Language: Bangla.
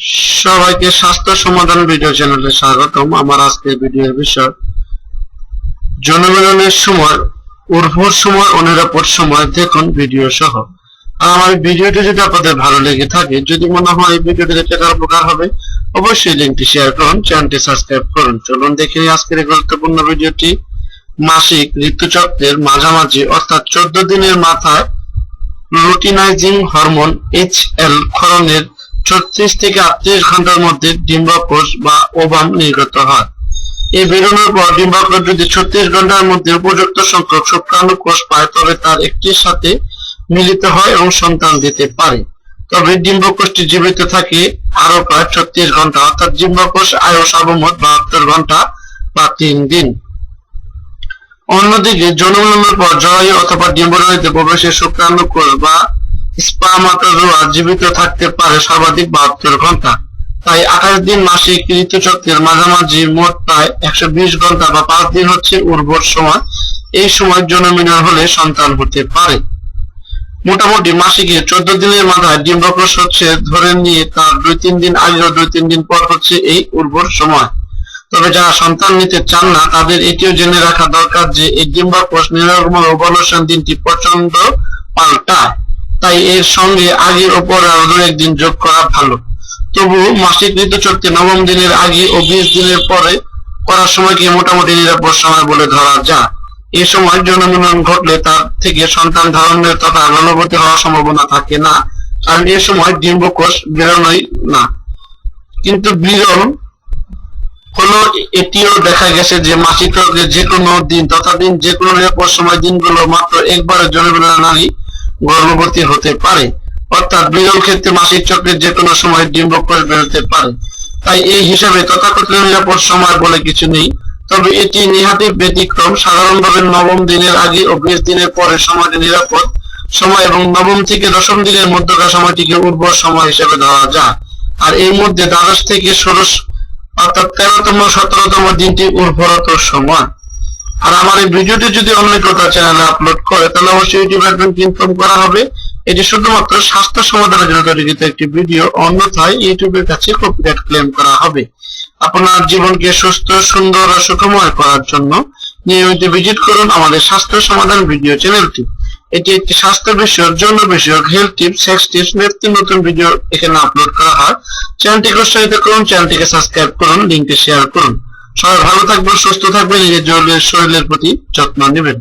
সবাইকে স্বাস্থ্য সমাধান ভিডিও চ্যানেলে স্বাগতম। আমার আজকের ভিডিওর বিষয় জনগণনের সময় উর্বর সময় ও নিরাপদ সময়, দেখুন ভিডিও সহ। আর আমার ভিডিওটি যদি আপনাদের ভালো লেগে থাকে, যদি মনে হয় এই ভিডিওটি দেখতে কারও উপকার হবে, অবশ্যই লিঙ্কটি শেয়ার করুন, চ্যানেলটি সাবস্ক্রাইব করুন। চলুন দেখে আজকের গুরুত্বপূর্ণ ভিডিওটি। মাসিক ঋতুচক্রের মাঝামাঝি, অর্থাৎ চোদ্দ দিনের মাথায় লুটিনাইজিং হরমোন এইচ এল ক্ষরণের ছত্রিশ থেকে আটত্রিশ ঘণ্টার মধ্যে ডিম্বাকোষ বা ওভাম নির্গত হয়। এই বেরোনোর পর ডিম্বাকোষ যদি ছত্রিশ ঘণ্টার মধ্যে উপযুক্ত সংখ্যক শুক্রাণু কোষ পায়, তবে তার একটির সাথে মিলিত হয় এবং সন্তান দিতে পারে। তবে ডিম্বকোষটি জীবিত থাকে আরও প্রায় ছত্রিশ ঘণ্টা, অর্থাৎ ডিম্বকোষ, আয়ু, সর্বমোট বাহাত্তর ঘণ্টা বা তিন দিন। অন্যদিকে জন্মগ্রহণের পর জরায়ু অথবা ডিম্বরণীতে প্রবেশের শুক্রাণু কোষ বা স্পামাটোজোয়া জীবিত থাকতে পারে সর্বাধিক বাহাত্তর ঘণ্টা। তাই আঠাশ দিন মাসিক ঋতুচক্রের মাঝামাঝি মোট প্রায় একশো বিশ ঘণ্টা বা পাঁচ দিন হচ্ছে উর্বর সময়। এই সময় জনমিলন হলে সন্তান হতে পারে। মোটামুটি মাসিকে চোদ্দ দিনের মাথায় ডিম্বকোষ হচ্ছে ধরে নিয়ে তার দুই তিন দিন আগে দুই তিন দিন পর হচ্ছে এই উর্বর সময়। তবে যারা সন্তান নিতে চান না, তাদের এটিও জেনে রাখা দরকার যে এই ডিম্বাকোষ নিরাগমন ওভালুশন দিনটি প্রচণ্ড পাল্টায় তাই এর সঙ্গে আগের ও পরে আরও একদিন যোগ করা ভালো। তবু মাসিক ঋতুচক্রে নবম দিনের আগে ও বিশ দিনের পরে করার সময়কে মোটামুটি নিরাপদ সময় বলে ধরা যায় এই সময় জনমিলন ঘটলে তার থেকে সন্তান ধারণের তথা গর্ভবতী হওয়ার সম্ভাবনা থাকে না, কারণ এই সময় ডিম্বকোষ বেরোনোই না। কিন্তু বিরল হলো এটিও দেখা গেছে যে মাসিক যে কোনো দিন তথা দিন যে কোনো নিরাপদ সময় দিনগুলো মাত্র একবারের জনগণনা নারী গর্ভবতী হতে পারে। অর্থাৎ বিরল ক্ষেত্রে মাসিক চক্রের যে কোনো সময় ডিম্বকোষ বেরোতে পারে। তাই এই হিসাবে তথাকথিত নিরাপদ সময় বলে কিছু নেই। তবে এটি নিহাতি ব্যতিক্রম। সাধারণভাবে নবম দিনের আগে ও বিশ দিনের পরে সময়টি নিরাপদ সময় এবং নবম থেকে দশম দিনের মধ্যকার সময়টিকে উর্বর সময় হিসেবে ধরা যায় আর এর মধ্যে দ্বাদশ থেকে ষোড়শ অর্থাৎ তেরোতম, সতেরোতম দিনটি উর্বরত সময়। আর আমার এই ভিডিওটি যদি অন্য কোথাও চ্যানেলে আপলোড করে, তাহলে অবশ্যই ইউটিউব অ্যাকাউন্ট ইনফর্ম করা হবে। এটি শুধুমাত্র স্বাস্থ্য সমাধানের জন্য তৈরিকৃত একটি ভিডিও অন্যথায় ইউটিউবের কাছে কপিরাইট ক্লেম করা হবে। আপনার জীবনকে সুস্থ, সুন্দর ও সুখময় করার জন্য নিয়মিত ভিজিট করুন আমাদের স্বাস্থ্য সমাধান ভিডিও চ্যানেলটি এটি একটি স্বাস্থ্য বিষয়ক, যৌন বিষয়ক হেলথ টিপস সেক্স টিপস নিত্য নতুন ভিডিও এখানে আপলোড করা হয়। চ্যানেলটিকে উৎসাহিত করুন চ্যানেলটিকে সাবস্ক্রাইব করুন লিঙ্কটি শেয়ার করুন। সবাই ভালো থাকবেন সুস্থ থাকবেন নিজের শরীরের প্রতি যত্ন নেবেন।